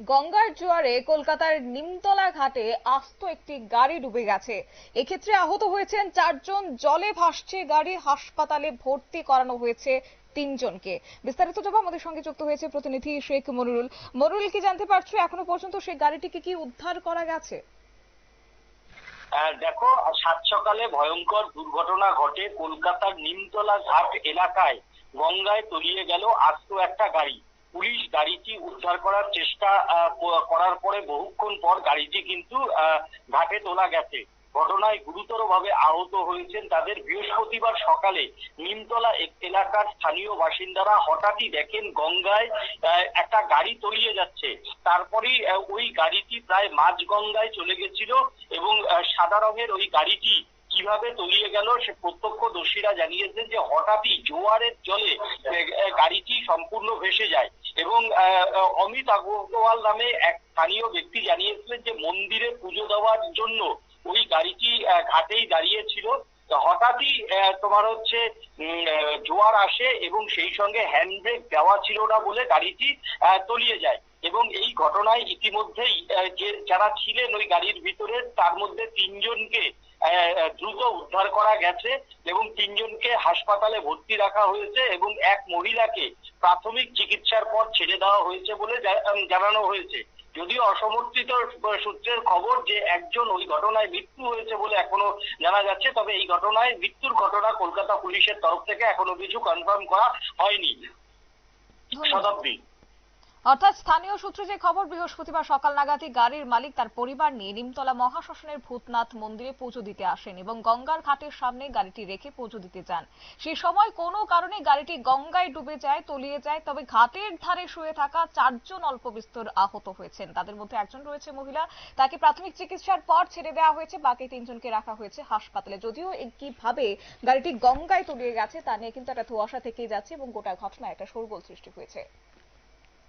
গঙ্গার জোয়ারে কলকাতার নিমতলা ঘাটে আস্ত একটি গাড়ি ডুবে গেছে। এক্ষেত্রে আহত হয়েছেন চারজন, জলে ভাসছে গাড়ি, হাসপাতালে ভর্তি করানো হয়েছে তিনজনকে। বিস্তারিত জানব, আমাদের সঙ্গে যুক্ত হয়েছে প্রতিনিধি শেখ মনিরুল। মনিরুল, কি জানতে পারছ? এখনও পর্যন্ত সেই গাড়িটিকে কি উদ্ধার করা গেছে? দেখো, সাত সকালে ভয়ঙ্কর দুর্ঘটনা ঘটে কলকাতার নিমতলা ঘাট এলাকায় গঙ্গায় তলিয়ে গেল আস্ত একটা গাড়ি। পুলিশ গাড়িটি উদ্ধার করার চেষ্টা করার পরে বহুক্ষণ পর গাড়িটি কিন্তু ঘাটে তোলা গেছে। ঘটনায় গুরুতরভাবে আহত হয়েছেন তাদের বৃহস্পতিবার সকালে নিমতলা এলাকার স্থানীয় বাসিন্দারা হঠাৎই দেখেন গঙ্গায় একটা গাড়ি তলিয়ে যাচ্ছে। তারপরেই ওই গাড়িটি প্রায় মাঝ গঙ্গায় চলে গেছিল এবং সাদা রঙের ওই গাড়িটি কীভাবে তলিয়ে গেল সে প্রত্যক্ষদর্শীরা জানিয়েছেন যে হঠাৎই জোয়ারের জলে গাড়িটি সম্পূর্ণ ভেসে যায়। এবং অমিত আগরওয়াল নামে এক স্থানীয় ব্যক্তি জানিয়েছিলেন যে মন্দিরে পুজো দেওয়ার জন্য ওই গাড়িটি ঘাটেই দাঁড়িয়েছিল। হঠাৎই তোমার হচ্ছে জোয়ার আসে এবং সেই সঙ্গে হ্যান্ডব্রেক দেওয়া ছিল না বলে গাড়িটি তলিয়ে যায়। এবং এই ঘটনায় ইতিমধ্যেই যে যারা ছিলেন ওই গাড়ির ভিতরে তার মধ্যে তিনজনকে দ্রুত উদ্ধার করা গেছে এবং তিনজনকে হাসপাতালে ভর্তি রাখা হয়েছে এবং এক মহিলাকে প্রাথমিক চিকিৎসার পর ছেড়ে দেওয়া হয়েছে বলে জানানো হয়েছে। যদিও অসমর্থিত সূত্রের খবর যে একজন ওই ঘটনায় মৃত্যু হয়েছে বলে এখনও জানা যাচ্ছে তবে এই ঘটনায় মৃত্যুর ঘটনা কলকাতা পুলিশের তরফ থেকে এখনও কিছু কনফার্ম করা হয়নি। শতাব্দী অর্থাৎ স্থানীয় সূত্রে যে খবর, বৃহস্পতিবার সকাল নাগাদই গাড়ির মালিক তার পরিবার নিয়ে নিমতলা মহাশ্মশানের ভূতনাথ মন্দিরে পুজো দিতে আসেন এবং গঙ্গার ঘাটের সামনে গাড়িটি রেখে পুজো দিতে যান। সেই সময় কোনো কারণে গাড়িটি গঙ্গায় ডুবে যায়, তলিয়ে যায়, তবে ঘাটের ধারে শুয়ে থাকা চারজন অল্প বিস্তর আহত হয়েছেন। তাদের মধ্যে একজন রয়েছে মহিলা, তাকে প্রাথমিক চিকিৎসার পর ছেড়ে দেওয়া হয়েছে, বাকি তিনজনকে রাখা হয়েছে হাসপাতালে। যদিও কীভাবে গাড়িটি গঙ্গায় তলিয়ে গেছে, তা নিয়ে কিন্তু একটা ধোঁয়াশা থেকেই যাচ্ছে এবং গোটা ঘটনায় একটা শোরগোল সৃষ্টি হয়েছে।